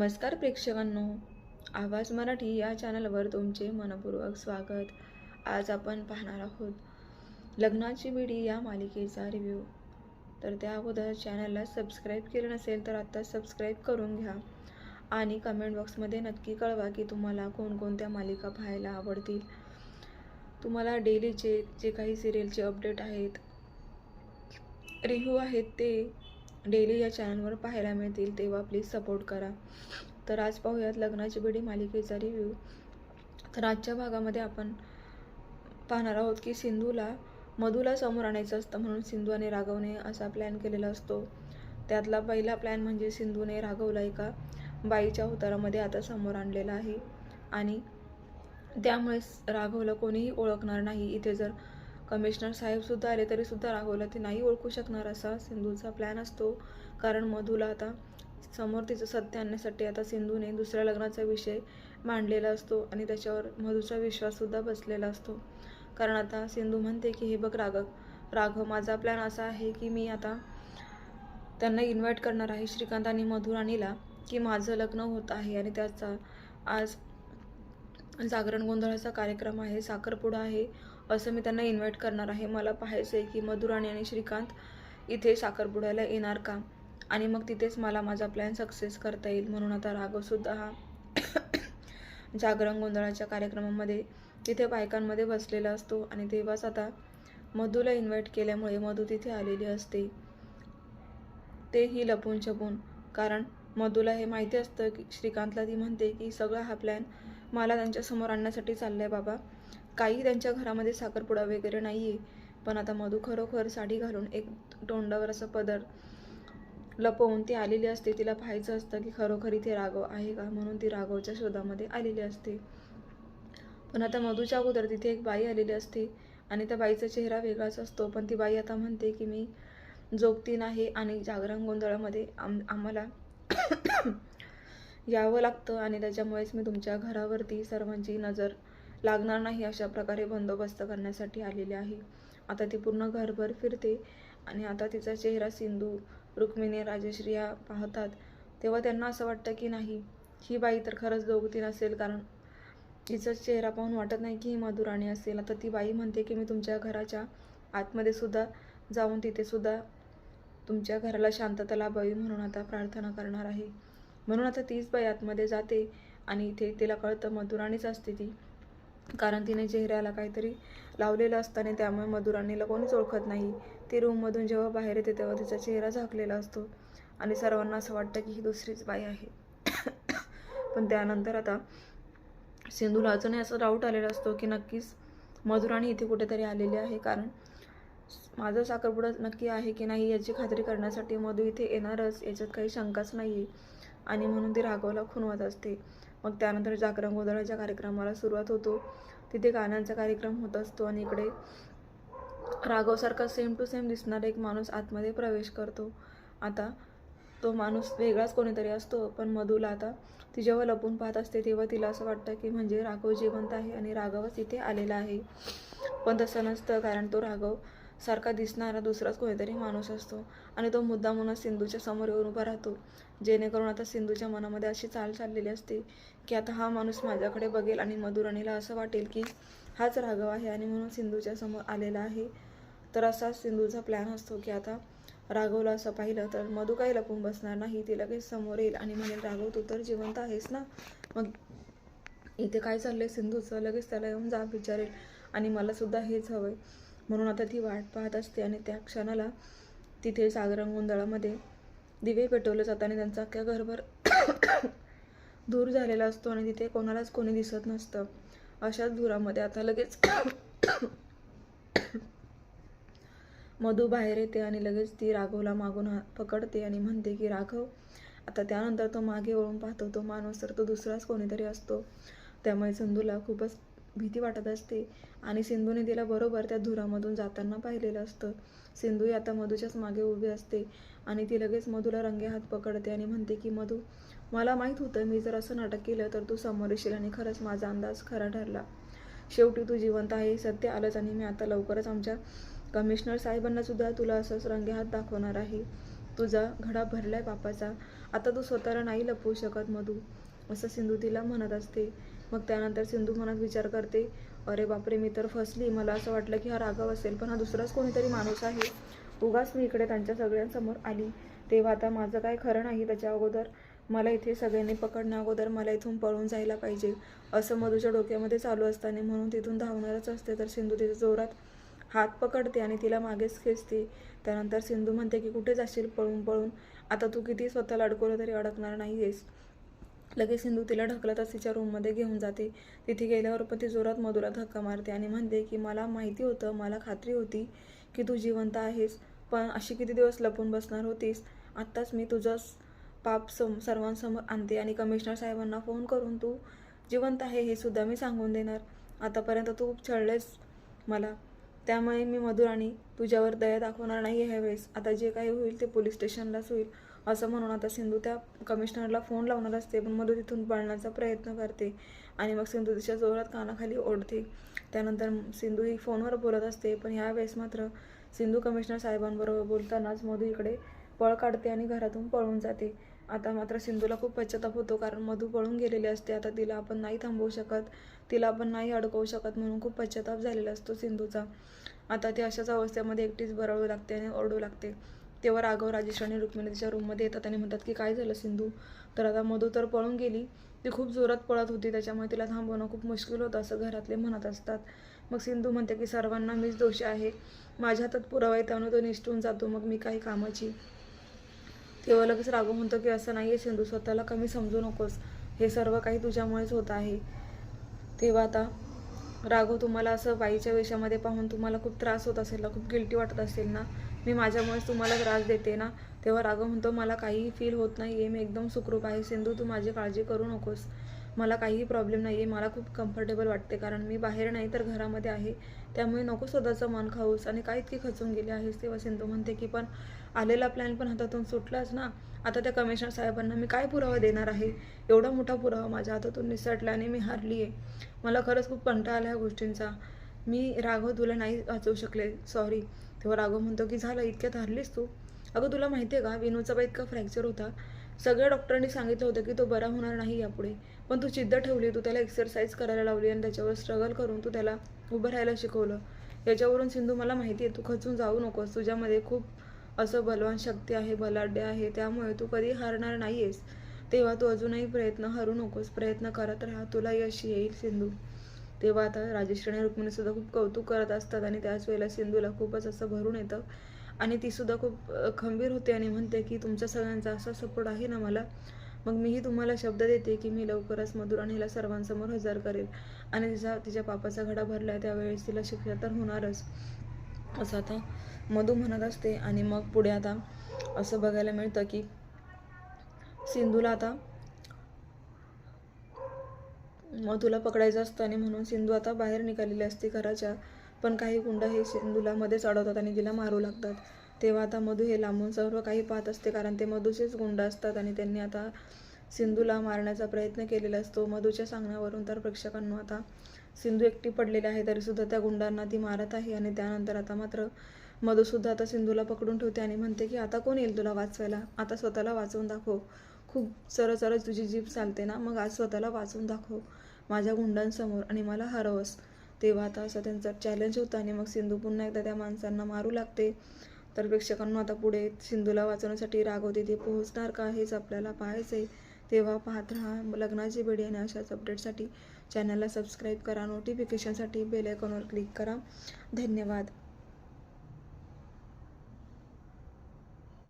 नमस्कार प्रेक्षकांनो आवाज मराठी या चॅनलवर तुमचे मनपूर्वक स्वागत. आज आपण पाहणार आहोत लग्नाची बिडी या मालिकेचा रिव्ह्यू तर त्या अगोदर चॅनलला सबस्क्राईब केलं नसेल तर आत्ता सबस्क्राईब करून घ्या. आणि कमेंट बॉक्समध्ये नक्की कळवा की तुम्हाला कोणकोणत्या मालिका पाहायला आवडतील. तुम्हाला डेलीचे जे काही सिरियलचे अपडेट आहेत रिव्ह्यू आहेत ते डेली या चॅनलवर पाहायला मिळतील तेव्हा प्लीज सपोर्ट करा. तर आज पाहूयात लग्नाची बेडी मालिकेचा रिव्ह्यू तर आजच्या भागामध्ये आपण पाहणार आहोत की सिंधूला मधूला समोर आणायचं असतं म्हणून सिंधू आणि राघवने असा प्लॅन केलेला असतो. त्यातला पहिला प्लॅन म्हणजे सिंधूने राघवला एका बाईच्या उतारामध्ये आता समोर आणलेला आहे. आणि त्यामुळे राघवला कोणीही ओळखणार नाही. इथे जर कमिशनर साहेबसुद्धा आले तरीसुद्धा राघवला ते नाही ओळखू शकणार असा सिंधूचा प्लॅन असतो. कारण मधूला आता समोर तिचं सत्य आणण्यासाठी आता सिंधूने दुसऱ्या लग्नाचा विषय मांडलेला असतो आणि त्याच्यावर मधूचा विश्वाससुद्धा बसलेला असतो. कारण आता सिंधू म्हणते की हे बघ राघव राघव माझा प्लॅन असा आहे की मी आता त्यांना इन्व्हाइट करणार आहे श्रीकांत आणि मधुराणीला की माझं लग्न होत आहे आणि त्याचा आज जागरण गोंधळाचा कार्यक्रम आहे साखरपुडा आहे असं मी त्यांना इन्व्हाइट करणार आहे. मला पाहायचं आहे की मधुराणी आणि श्रीकांत इथे साखरपुड्याला येणार का? आणि मग तिथेच मला माझा प्लॅन सक्सेस करता येईल म्हणून आता राघवसुद्धा हा जागरण गोंधळाच्या कार्यक्रमामध्ये तिथे बायकांमध्ये बसलेला असतो आणि तेव्हाच आता मधूला इन्व्हाइट केल्यामुळे मधू तिथे आलेली असते. तेही लपून छपून. कारण मधूला हे माहिती असतं की श्रीकांतला ती म्हणते की सगळा हा प्लॅन मला त्यांच्यासमोर आणण्यासाठी चालला आहे बाबा. काही त्यांच्या घरामध्ये साखरपुडा वगैरे नाही आहे पण आता मधू खरोखर साडी घालून एक तोंडावर असं पदर लपवून ती आलेली असते. तिला पाहायचं असतं की खरोखर इथे राघव आहे का? म्हणून ती राघवच्या शोधामध्ये आलेली असते. पण आता मधूच्या अगोदर तिथे एक बाई आलेली असते आणि त्या बाईचा चेहरा वेगळाच असतो. पण ती बाई आता म्हणते की मी जोगतीन आहे आणि जागरण गोंधळामध्ये आम आम्हाला यावं लागतं आणि त्याच्यामुळेच मी तुमच्या घरावरती सर्वांची नजर लागणार नाही अशा प्रकारे बंदोबस्त करण्यासाठी आलेली आहे. आता ती पूर्ण घरभर फिरते आणि आता तिचा चेहरा सिंधू रुक्मिणी राजश्री या पाहतात. तेव्हा त्यांना असं वाटतं की नाही ही बाई तर खरंच दोघती नसेल कारण तिचा चेहरा पाहून वाटत नाही की ही मधुराणी असेल. आता ती बाई म्हणते की मी तुमच्या घराच्या आतमध्ये सुद्धा जाऊन तिथे सुद्धा तुमच्या घराला शांतता लाभावी म्हणून आता प्रार्थना करणार आहे. म्हणून आता तीच बाई आतमध्ये जाते आणि इथे तिला कळतं मधुराणीच असते ती. कारण तिने चेहऱ्याला काहीतरी लावलेलं असताना त्यामुळे मधुराणीला कोणीच ओळखत नाही. ती रूममधून जेव्हा बाहेर येते तेव्हा तिचा चेहरा झाकलेला असतो आणि सर्वांना असं वाटतं की ही दुसरीच बाई आहे. पण त्यानंतर आता सिंधूला अजूनही असं डाऊट आलेला असतो की नक्कीच मधुराणी इथे कुठेतरी आलेली आहे. कारण माझं साखरपुडा नक्की आहे की नाही याची खात्री करण्यासाठी मधू इथे येणारच याच्यात काही शंकाच नाही आहे आणि म्हणून ती राघवला खुनवत असते. मग त्यानंतर जागरण गोंधळाच्या कार्यक्रमाला सुरुवात होतो. तिथे गाण्यांचा कार्यक्रम होत असतो आणि इकडे राघवसारखा सेम टू सेम दिसणारा एक माणूस आतमध्ये प्रवेश करतो. आता तो माणूस वेगळाच कोणीतरी असतो पण मधूला आता ती जेव्हा लपून पाहत असते. तेव्हा तिला असं वाटतं की म्हणजे राघव जिवंत आहे आणि राघवच इथे आलेला आहे. पण तसं नसतं कारण तो राघव सारखा दिसणारा दुसराच कोणीतरी माणूस असतो आणि तो मुद्दा म्हणून सिंधूच्या समोर येऊन उभा राहतो. जेणेकरून आता सिंधूच्या मनामध्ये अशी चाल चाललेली असते की आता हा माणूस माझ्याकडे बघेल आणि मधुराणीला असं वाटेल की हाच राघव आहे आणि म्हणून सिंधूच्या समोर आलेला आहे. तर असा सिंधूचा प्लॅन असतो की आता राघवला असं पाहिलं तर मधू काही लपून बसणार नाही ती लगेच समोर येईल आणि म्हणेल राघव तू तर जिवंत आहेस ना? मग इथे काय चाललंय सिंधूचं? लगेच त्याला येऊन जा विचारेल आणि मला सुद्धा हेच आहे म्हणून आता ती वाट पाहत असते आणि त्या क्षणाला तिथे सागरंग गोंधळामध्ये दिवे पेटवले जातात आणि त्यांचा अख्ख्या घरभर धूर झालेला असतो आणि तिथे कोणालाच कोणी दिसत नसतं. अशाच धुरामध्ये आता लगेच मधू बाहेर येते आणि लगेच ती राघवला मागून पकडते आणि म्हणते की राघव आता त्यानंतर तो मागे वळून पाहतो तो माणूस तर तो दुसराच कोणीतरी असतो. त्यामुळे संधूला खूपच भीती वाटत असते. आणि सिंधूने तिला बरोबर त्या धुरामधून जाताना पाहिलेलं असतं. सिंधू आता मधूच्याच मागे उभी असते आणि ती लगेच मधूला रंगे हात पकडते आणि म्हणते की मधू मला माहीत होतं मी जर असं नाटक केलं तर तू समोर येशील आणि खरंच माझा अंदाज खरा ठरला. शेवटी तू जिवंत आहे सत्य आलंच आणि मी आता लवकरच आमच्या कमिशनर साहेबांना सुद्धा तुला असंच रंगे हात दाखवणार आहे. तुझा घडा भरलाय बापाचा. आता तू स्वतःला नाही लपवू शकत मधू असं सिंधू तिला म्हणत असते. मग त्यानंतर सिंधू मनात विचार करते अरे बापरे मी तर फसली. मला असं वाटलं की हा राघव असेल पण हा दुसराच कोणीतरी माणूस आहे. उगाच मी इकडे त्यांच्या सगळ्यांसमोर आली. तेव्हा आता माझं काय खरं नाही त्याच्या अगोदर. मला इथे सगळ्यांनी पकडण्या अगोदर मला इथून पळून जायला पाहिजे. असं मधूच्या डोक्यामध्ये चालू असताना म्हणून तिथून धावणारच असते तर सिंधू तिच्या जोरात हात पकडते आणि तिला मागेच खेचते. त्यानंतर सिंधू म्हणते की कुठे जाशील पळून पळून? आता तू किती स्वतःला अडकवलं तरी अडकणार नाही आहेस लगेच सिंधू तिला ढकलतच तिच्या रूममध्ये घेऊन जाते. तिथे गेल्यावर पण ती जोरात मधुरा धक्का मारते आणि म्हणते की मला माहिती होतं मला खात्री होती की तू जिवंत आहेस पण अशी किती दिवस लपून बसणार होतीस? आत्ताच मी तुझंच पाप सम सर्वांसमोर आणते आणि कमिशनर साहेबांना फोन करून तू जिवंत आहे हे सुद्धा मी सांगून देणार. आतापर्यंत तू छळलेस मला. त्यामुळे मी मधुराणी तुझ्यावर दया दाखवणार नाही ह्या वेळेस आता जे काही होईल ते पोलीस स्टेशनलाच होईल. असं म्हणून आता सिंधू त्या कमिशनरला फोन लावणार असते पण मधू तिथून पळण्याचा प्रयत्न करते. आणि मग सिंधू तिच्या जोरात कानाखाली ओढते. त्यानंतर सिंधू ही फोनवर बोलत असते पण ह्यावेळेस मात्र सिंधू कमिशनर साहेबांबरोबर बोलतानाच मधू इकडे पळ काढते आणि घरातून पळून जाते. आता मात्र सिंधूला खूप पश्चाताप होतो कारण मधू पळून गेलेली असते. आता तिला आपण नाही थांबवू शकत तिला आपण नाही अडकवू शकत म्हणून खूप पश्चाताप झालेला असतो सिंधूचा. आता ती अशाच अवस्थेमध्ये एकटीच बरळू लागते आणि ओरडू लागते. तेव्हा राघव राजेश आणि रुक्मिणी तिच्या रूममध्ये येतात आणि म्हणतात की काय झालं सिंधू? तर आता मधू तर पळून गेली. ती खूप जोरात पळत होती. त्याच्यामुळे तिला थांबवणं खूप मुश्किल होतं असं घरातले म्हणत असतात. मग सिंधू म्हणते की सर्वांना मीच दोषी आहे. माझ्या हातात पुरावा आहे तो निष्ठून जातो. मग मी काही कामाची तेव्हा लगेच राघव म्हणतो की असं नाही आहे सिंधू स्वतःला कमी समजू नकोस. हे सर्व काही तुझ्यामुळेच होत आहे तेव्हा आता राघव तुम्हाला असं बाईच्या वेशामध्ये पाहून तुम्हाला खूप त्रास होत असेल ना खूप गिल्टी वाटत असेल ना मी माझ्यामुळेच तुम्हाला त्रास देते ना तेव्हा राघव म्हणतो मला काहीही फील होत नाही आहे मी एकदम सुखरूप आहे सिंधू तू माझी काळजी करू नकोस. मला काहीही प्रॉब्लेम नाही आहे मला खूप कम्फर्टेबल वाटते. कारण मी बाहेर नाही तर घरामध्ये आहे. त्यामुळे नको स्वतःचं मन खाऊस. आणि काय इतकी खचून गेली आहेस? तेव्हा सिंधू म्हणते की पण आलेला प्लॅन पण हातातून सुटलाच ना. आता त्या कमिशनर साहेबांना मी काय पुरावा देणार आहे? एवढा मोठा पुरावा माझ्या हातातून निसटला आणि मी हारली आहे मला खरंच खूप कंटाळा आला ह्या गोष्टींचा. मी राघव तुला नाही वाचवू शकले. सॉरी तेव्हा राघव म्हणतो की झालं इतक्यात हरलीस तू. अगं तुला माहिती आहे का विनूचा बाई इतका फ्रॅक्चर होता. सगळ्या डॉक्टरांनी सांगितलं होतं की तो बरा होणार नाही यापुढे. पण तू जिद्द ठेवली तू त्याला एक्सरसाइज करायला लावली आणि त्याच्यावर स्ट्रगल करून तू त्याला उभं राहायला शिकवलं. याच्यावरून सिंधू मला माहिती आहे तू खचून जाऊ नकोस. तुझ्यामध्ये खूप असं बलवान शक्ती आहे बलाढ्य आहे त्यामुळे तू कधी हारणार नाही आहेस तेव्हा तू अजूनही प्रयत्न हरू नकोस. प्रयत्न करत राहा तुला यश येईल सिंधू. तेव्हा आता राजेश्री आणि रुक्मिणी सुद्धा खूप कौतुक करत असतात आणि त्याच वेळेला सिंधूला खूपच असं भरून येतं. आणि ती सुद्धा खूप खंबीर होते आणि म्हणते की तुमच्या सगळ्यांचा असा सपोर्ट आहे ना मला मग मीही तुम्हाला शब्द देते की मी लवकरच मधुर आणि हिला सर्वांसमोर हजर करेल. आणि तिचा तिच्या पापाचा घडा भरला आहे त्यावेळेस तिला शिक्षा तर होणारच. असं आता मधू म्हणत असते आणि मग पुढे आता असं बघायला मिळतं की सिंधूला आता मधूला पकडायचं असतं आणि म्हणून सिंधू आता बाहेर निघालेली असते घराच्या. पण काही गुंड हे सिंधूला मध्येच अडवतात आणि तिला मारू लागतात. तेव्हा आता मधू हे लांबून सर्व काही पाहत असते कारण ते मधूचेच गुंड असतात आणि त्यांनी आता सिंधूला मारण्याचा प्रयत्न केलेला असतो. मधूच्या सांगण्यावरून तर प्रेक्षकांना आता सिंधू एकटी पडलेली आहे तरीसुद्धा त्या गुंडांना ती मारत आहे आणि त्यानंतर आता मात्र मधूसुद्धा आता सिंधूला पकडून ठेवते आणि म्हणते की आता कोण येईल तुला वाचवायला? आता स्वतःला वाचवून दाखव. खूप सरळ सरळ तुझी जीभ चालते ना मग आज स्वतःला वाचवून दाखव. माझ्या गुंडांसमोर आणि मला हरवस. तेव्हा आता असं त्यांचा चॅलेंज होतं आणि मग सिंधू पुन्हा एकदा त्या माणसांना मारू लागते. तर प्रेक्षकांना आता पुढे सिंधूला वाचवण्यासाठी राघव तिथे पोहोचणार का हेच आपल्याला पाहायचं आहे. तेव्हा पाहत राहा लग्नाची बेडी आणि अशाच अपडेटसाठी चॅनलला सबस्क्राईब करा. नोटिफिकेशनसाठी बेल आयकॉनवर क्लिक करा. धन्यवाद.